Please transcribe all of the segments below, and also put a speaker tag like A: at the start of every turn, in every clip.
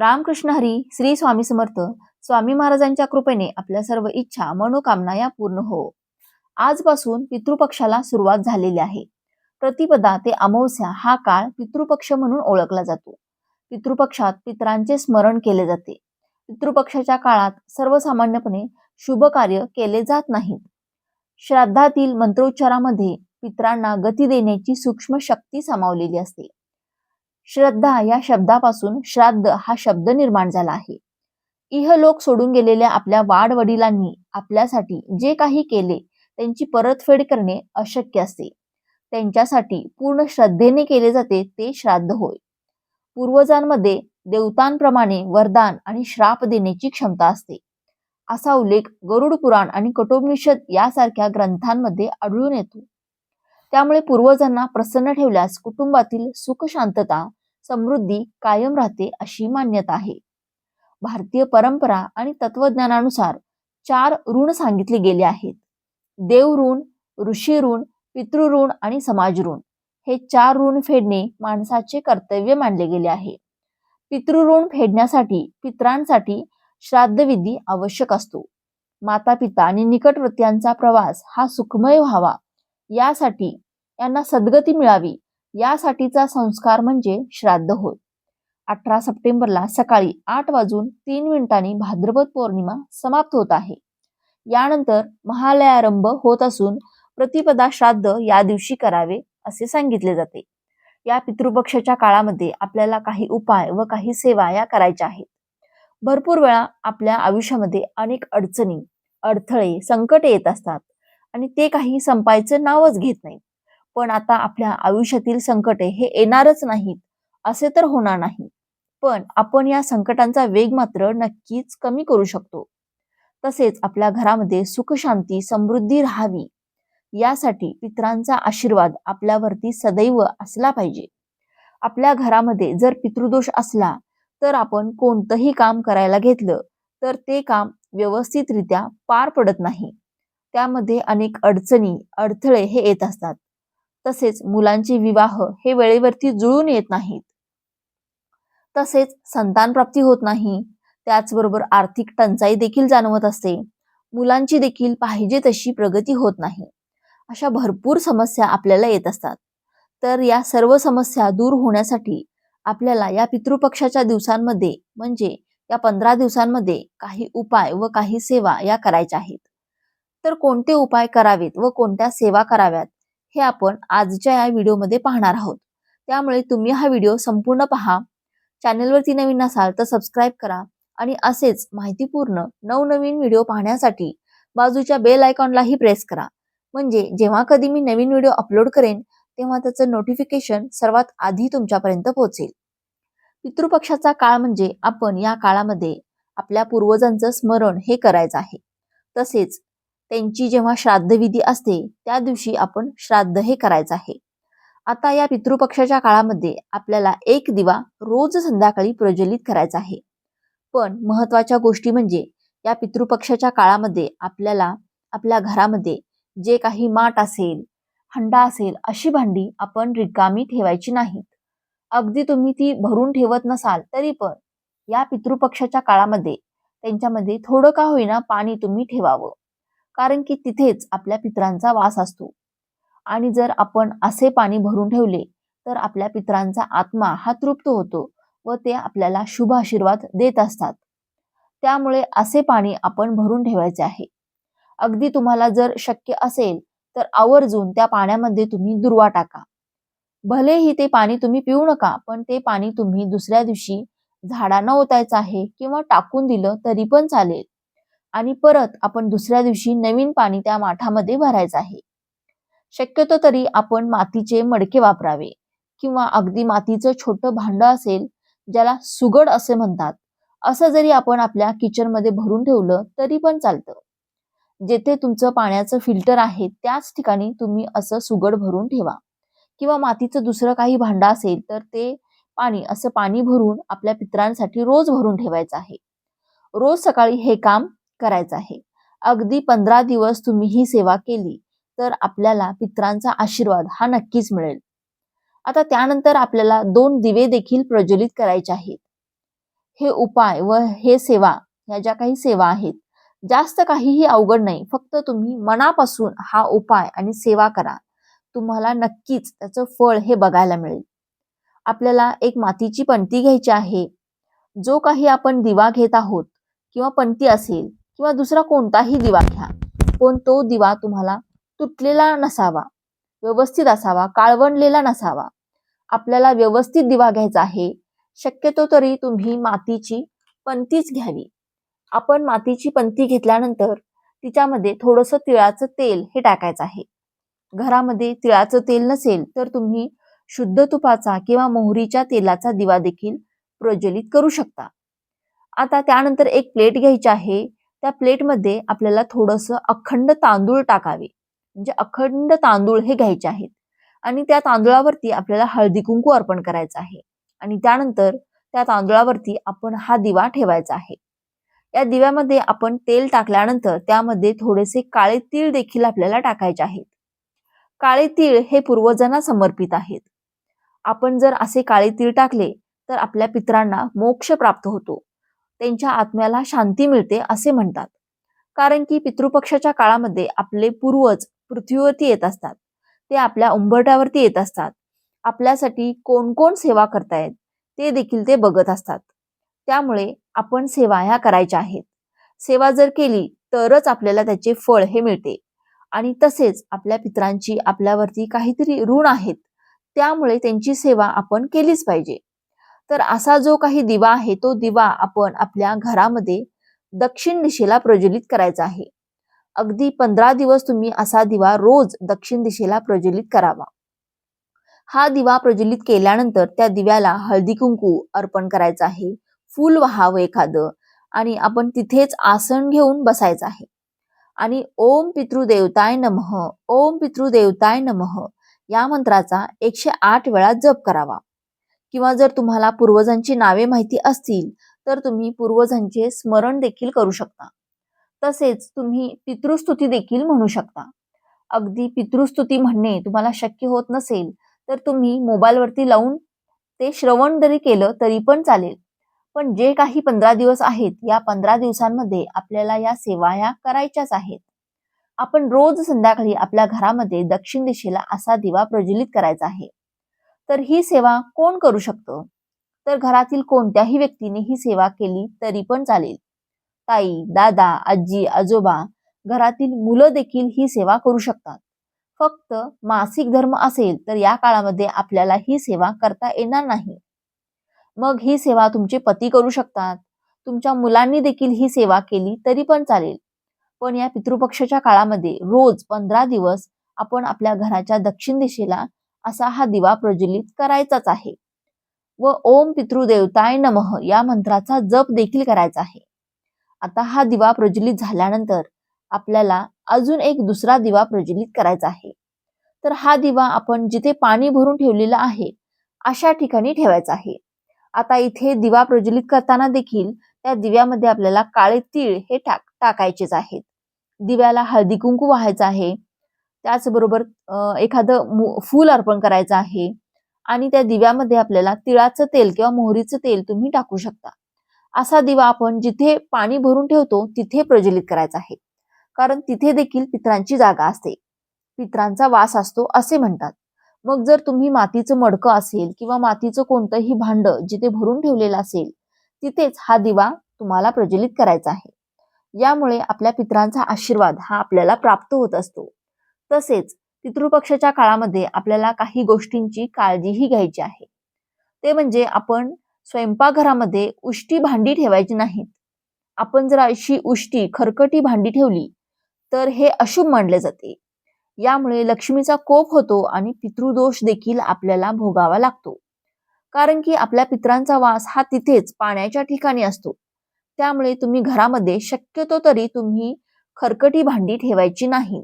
A: रामकृष्ण हरी श्री स्वामी समर्थ स्वामी महाराजांच्या कृपेने आपल्या सर्व इच्छा मनोकामना या पूर्ण हो. आजपासून पितृपक्षाला सुरुवात झालेली आहे. प्रतिपदा ते अमावस्या हा काळ पितृपक्ष म्हणून ओळखला जातो. पितृपक्षात पितरांचे स्मरण केले जाते. पितृपक्षाच्या काळात सर्वसामान्यपणे शुभ कार्य केले जात नाहीत. श्राद्धातील मंत्रोच्चारामध्ये पितरांना गती देण्याची सूक्ष्म शक्ती सामावलेली असते. श्रद्धा या शब्दापासून श्राद्ध हा शब्द निर्माण झाला आहे. इहलोक सोडून गेलेल्या आपल्या वाडवडिलांनी आपल्यासाठी जे काही केले त्यांची परतफेड करणे अशक्य असते त्यांच्यासाठी पूर्ण श्रद्धेने केले जाते ते श्राद्ध होय. पूर्वजांमध्ये देवतांप्रमाणे वरदान आणि श्राप देण्याची क्षमता असते. असा उल्लेख गरुड पुराण आणि कटोपनिषद यासारख्या ग्रंथांमध्ये आढळून येतो. त्यामुळे पूर्वजांना प्रसन्न ठेवल्यास कुटुंबातील सुख शांतता समृद्धी कायम राहते अशी मान्यता आहे. भारतीय परंपरा आणि तत्वज्ञानानुसार चार ऋण सांगितले गेले आहेत. देव ऋण ऋषी ऋण पितृऋण आणि समाज ऋण. हे चार ऋण फेडणे माणसाचे कर्तव्य मानले गेले आहे. पितृऋण फेडण्यासाठी पित्रांसाठी श्राद्धविधी आवश्यक असतो. माता पिता आणि निकटवर्त्यांचा प्रवास हा सुखमय व्हावा. यासाठी यांना सद्गती मिळावी. यासाठीचा संस्कार म्हणजे श्राद्ध होय. अठरा सप्टेंबरला सकाळी आठ वाजून तीन मिनिटांनी भाद्रपद पौर्णिमा समाप्त होत आहे. यानंतर महालयारंभ होत असून प्रतिपदा श्राद्ध या दिवशी करावे असे सांगितले जाते. या पितृपक्षाच्या काळामध्ये आपल्याला काही उपाय व काही सेवा या करायच्या आहेत. भरपूर वेळा आपल्या आयुष्यामध्ये अनेक अडचणी अडथळे संकटे येत असतात आणि ते काही संपायचं नावच घेत नाहीत. पण आता आपल्या आयुष्यातील संकटे हे येणारच नाहीत असे तर होणार नाही. पण आपण या संकटांचा वेग मात्र नक्कीच कमी करू शकतो. तसेच आपल्या घरामध्ये सुख शांती समृद्धी राहावी. यासाठी पितरांचा आशीर्वाद आपल्यावरती सदैव असला पाहिजे. आपल्या घरामध्ये जर पितृदोष असला तर आपण कोणतंही काम करायला घेतलं तर ते काम व्यवस्थितरित्या पार पडत नाही. त्यामध्ये अनेक अडचणी अडथळे हे येत असतात. तसेच मुलांचे विवाह हे वेळेवरती जुळून येत नाहीत. तसेच संतान प्राप्ती होत नाही त्याचबरोबर आर्थिक टंचाई देखील जाणवत असते. मुलांची देखील पाहिजे तशी प्रगती होत नाही. अशा भरपूर समस्या आपल्याला येत असतात. तर या सर्व समस्या दूर होण्यासाठी आपल्याला या पितृपक्षाच्या दिवसांमध्ये म्हणजे या पंधरा दिवसांमध्ये काही उपाय व काही सेवा या करायच्या आहेत. तर कोणते उपाय करावेत व कोणत्या सेवा कराव्यात? हे आपण आजच्या या व्हिडिओमध्ये पाहणार आहोत. त्यामुळे तुम्ही हा व्हिडिओ संपूर्ण पहा. चॅनलवरती नवीन असाल तर सबस्क्राईब करा आणि असेच माहितीपूर्ण नवनवीन व्हिडिओ पाहण्यासाठी बाजूच्या बेल आयकॉनलाही प्रेस करा. म्हणजे जेव्हा कधी मी नवीन व्हिडिओ अपलोड करेन तेव्हा त्याचं नोटिफिकेशन सर्वात आधी तुमच्यापर्यंत पोहोचेल. पितृपक्षाचा काळ म्हणजे आपण या काळामध्ये आपल्या पूर्वजांचं स्मरण हे करायचं आहे. तसेच त्यांची जेव्हा श्राद्धविधी असते त्या दिवशी आपण श्राद्ध हे करायचं आहे. आता या पितृपक्षाच्या काळामध्ये आपल्याला एक दिवा रोज संध्याकाळी प्रज्वलित करायचा आहे. पण महत्त्वाच्या गोष्टी म्हणजे या पितृपक्षाच्या काळामध्ये आपल्याला आपल्या घरामध्ये जे काही माठ असेल हंडा असेल अशी भांडी आपण रिकामी ठेवायची नाहीत. अगदी तुम्ही ती भरून ठेवत नसाल तरी पण या पितृपक्षाच्या काळामध्ये त्यांच्यामध्ये थोडं का होईना पाणी तुम्ही ठेवावं. कारण की तिथेच आपल्या पित्रांचा वास असतो. आणि जर आपण असे पाणी भरून ठेवले तर आपल्या पित्रांचा आत्मा हा तृप्त होतो व ते आपल्याला शुभ आशीर्वाद देत असतात. त्यामुळे असे पाणी आपण भरून ठेवायचे आहे. अगदी तुम्हाला जर शक्य असेल तर आवर्जून त्या पाण्यामध्ये तुम्ही दुर्वा टाका. भलेही ते पाणी तुम्ही पिऊ नका पण ते पाणी तुम्ही दुसऱ्या दिवशी झाडांना ओतायचं आहे किंवा टाकून दिलं तरी पण चालेल. आणि परत आपण दुसऱ्या दिवशी नवीन पाणी त्या माठामध्ये भरायचं आहे. शक्यतो तरी आपण मातीचे मडके वापरावे किंवा अगदी मातीचं छोटं भांड असेल ज्याला सुगड असे म्हणतात असं जरी आपण आपल्या किचनमध्ये भरून ठेवलं तरी पण चालतं. जेथे तुमचं पाण्याचं फिल्टर आहे त्याच ठिकाणी तुम्ही असं सुगड भरून ठेवा. किंवा मातीचं दुसरं काही भांड असेल तर ते पाणी असं पाणी भरून आपल्या पित्रांसाठी रोज भरून ठेवायचं आहे. रोज सकाळी हे काम करायचं आहे. अगदी पंधरा दिवस तुम्ही ही सेवा केली तर आपल्याला पित्रांचा आशीर्वाद हा नक्कीच मिळेल. आता त्यानंतर आपल्याला दोन दिवे देखील प्रज्वलित करायचे आहेत. हे उपाय व हे सेवा ह्या ज्या काही सेवा आहेत जास्त काहीही अवघड नाही फक्त तुम्ही मनापासून हा उपाय आणि सेवा करा. तुम्हाला नक्कीच त्याचं फळ हे बघायला मिळेल. आपल्याला एक मातीची पणती घ्यायची आहे. जो काही आपण दिवा घेत आहोत किंवा पणती असेल किंवा दुसरा कोणताही दिवा घ्या. पण तो दिवा तुम्हाला तुटलेला नसावा व्यवस्थित असावा काळवंडलेला नसावा. आपल्याला व्यवस्थित दिवा घ्यायचा आहे. शक्यतो तरी तुम्ही मातीची पंतीच घ्यावी. आपण मातीची पंती घेतल्यानंतर तिच्यामध्ये थोडंसं तिळाचं तेल हे टाकायचं आहे. घरामध्ये तिळाचं तेल नसेल तर तुम्ही शुद्ध तुपाचा किंवा मोहरीच्या तेलाचा दिवा देखील प्रज्वलित करू शकता. आता त्यानंतर एक प्लेट घ्यायची आहे. त्या प्लेटमध्ये आपल्याला थोडंसं अखंड तांदूळ टाकावे. म्हणजे अखंड तांदूळ हे घ्यायचे आहेत. आणि त्या तांदूळावरती आपल्याला हळदी कुंकू अर्पण करायचं आहे. आणि त्यानंतर त्या तांदूळावरती आपण हा दिवा ठेवायचा आहे. या दिव्यामध्ये आपण तेल टाकल्यानंतर त्यामध्ये थोडेसे काळे तीळ देखील आपल्याला टाकायचे आहेत. काळे तीळ हे पूर्वजांना समर्पित आहेत. आपण जर असे काळे तीळ टाकले तर आपल्या पित्रांना मोक्ष प्राप्त होतो. त्यांच्या आत्म्याला शांती मिळते असे म्हणतात. कारण की पितृपक्षाच्या काळामध्ये आपले पूर्वज पृथ्वीवरती येत असतात. ते आपल्या उंबरट्यावरती येत असतात. आपल्यासाठी कोण कोण सेवा करतायत ते देखील ते बघत असतात. त्यामुळे आपण सेवा ह्या करायच्या आहेत. सेवा जर केली तरच आपल्याला त्याचे फळ हे मिळते. आणि तसेच आपल्या पित्रांची आपल्यावरती काहीतरी ऋण आहेत. त्यामुळे त्यांची सेवा आपण केलीच पाहिजे. तर असा जो काही दिवा आहे तो दिवा आपण आपल्या घरामध्ये दक्षिण दिशेला प्रज्वलित करायचा आहे. अगदी पंधरा दिवस तुम्ही असा दिवा रोज दक्षिण दिशेला प्रज्वलित करावा. हा दिवा प्रज्वलित केल्यानंतर त्या दिव्याला हळदी कुंकू अर्पण करायचं आहे फूल व्हावं एखादं आणि आपण तिथेच आसन घेऊन बसायचं आहे. आणि ओम पितृदेवताय नमः ओम पितृदेवताय नमः या मंत्राचा एकशे आठ वेळा जप करावा. किंवा जर तुम्हाला पूर्वजांची नावे माहिती असतील तर तुम्ही पूर्वजांचे स्मरण देखील करू शकता. तसेच तुम्ही पितृस्तुती देखील म्हणू शकता. अगदी पितृस्तुती म्हणणे तुम्हाला शक्य होत नसेल तर तुम्ही मोबाईलवरती लावून ते श्रवण जरी केलं तरी पण चालेल. पण जे काही पंधरा दिवस आहेत या पंधरा दिवसांमध्ये आपल्याला या सेवा या करायच्याच आहेत. आपण रोज संध्याकाळी आपल्या घरामध्ये दक्षिण दिशेला असा दिवा प्रज्वलित करायचा आहे. तर ही सेवा कोण करू शकतं? तर घरातील कोणत्याही व्यक्तीने ही सेवा केली तरी पण चालेल. ताई दादा आजी आजोबा घरातील मुलं देखील ही सेवा करू शकतात. फक्त मासिक धर्म असेल तर या काळामध्ये आपल्याला ही सेवा करता येणार नाही. मग ही सेवा तुमचे पती करू शकतात. तुमच्या मुलांनी देखील ही सेवा केली तरी पण चालेल. पण या पितृपक्षाच्या काळामध्ये रोज पंधरा दिवस आपण आपल्या घराच्या दक्षिण दिशेला असा हा दिवा प्रज्वलित करायचाच आहे. व ओम पितृदेवताय नमः या मंत्राचा जप देखील करायचा आहे. आता हा दिवा प्रज्वलित झाल्यानंतर आपल्याला अजून एक दुसरा दिवा प्रज्वलित करायचा आहे. तर हा दिवा आपण जिथे पाणी भरून ठेवलेला आहे अशा ठिकाणी ठेवायचा आहे. आता इथे दिवा प्रज्वलित करताना देखील त्या दिव्यामध्ये आपल्याला काळे तीळ हे टाक टाकायचेच आहेत. दिव्याला हळदी कुंकू व्हायचं आहे त्याचबरोबर एखादं फूल अर्पण करायचं आहे आणि त्या दिव्यामध्ये आपल्याला तिळाचं तेल किंवा मोहरीचं तेल तुम्ही टाकू शकता. असा दिवा आपण जिथे पाणी भरून ठेवतो तिथे प्रज्वलित करायचा आहे. कारण तिथे देखील पित्रांची जागा असते. पित्रांचा वास असतो असे म्हणतात. मग जर तुम्ही मातीचं मडकं असेल किंवा मातीचं कोणतंही भांड जिथे भरून ठेवलेलं असेल तिथेच हा दिवा तुम्हाला प्रज्वलित करायचा आहे. यामुळे आपल्या पित्रांचा आशीर्वाद हा आपल्याला प्राप्त होत असतो. तसेच पितृपक्षाच्या काळामध्ये आपल्याला काही गोष्टींची काळजीही घ्यायची आहे. ते म्हणजे आपण स्वयंपाकघरामध्ये उष्टी भांडी ठेवायची नाहीत. आपण जर अशी उष्टी खरकटी भांडी ठेवली तर हे अशुभ मानले जाते. यामुळे लक्ष्मीचा कोप होतो आणि पितृदोष देखील आपल्याला भोगावा लागतो. कारण की आपल्या पित्रांचा वास हा तिथेच पाण्याच्या ठिकाणी असतो. त्यामुळे तुम्ही घरामध्ये शक्यतो तरी तुम्ही खरकटी भांडी ठेवायची नाही.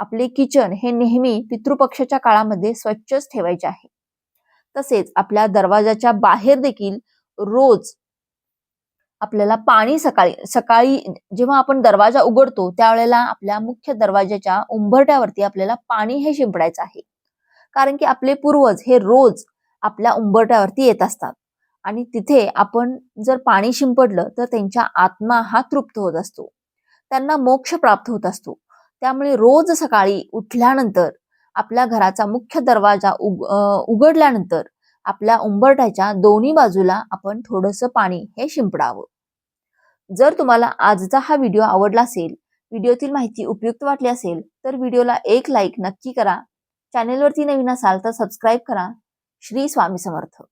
A: आपले किचन हे नेहमी पितृपक्षाच्या काळामध्ये स्वच्छच ठेवायचे आहे. तसेच आपल्या दरवाजाच्या बाहेर देखील रोज आपल्याला पाणी सकाळी सकाळी जेव्हा आपण दरवाजा उघडतो त्यावेळेला आपल्या मुख्य दरवाजाच्या उंबरट्यावरती आपल्याला पाणी हे शिंपडायचं आहे. कारण की आपले पूर्वज हे रोज आपल्या उंबरट्यावरती येत असतात. आणि तिथे आपण जर पाणी शिंपडलं तर त्यांच्या आत्मा हा तृप्त होत असतो. त्यांना मोक्ष प्राप्त होत असतो. त्यामुळे रोज सकाळी उठल्यानंतर आपल्या घराचा मुख्य दरवाजा उग उघडल्यानंतर आपल्या उंबरठ्याच्या दोन्ही बाजूला आपण थोडंसं पाणी हे शिंपडावं. जर तुम्हाला आजचा हा व्हिडिओ आवडला असेल व्हिडिओतील माहिती उपयुक्त वाटली असेल तर व्हिडिओला एक लाईक नक्की करा. चॅनेलवरती नवीन असाल तर सबस्क्राईब करा. श्री स्वामी समर्थ.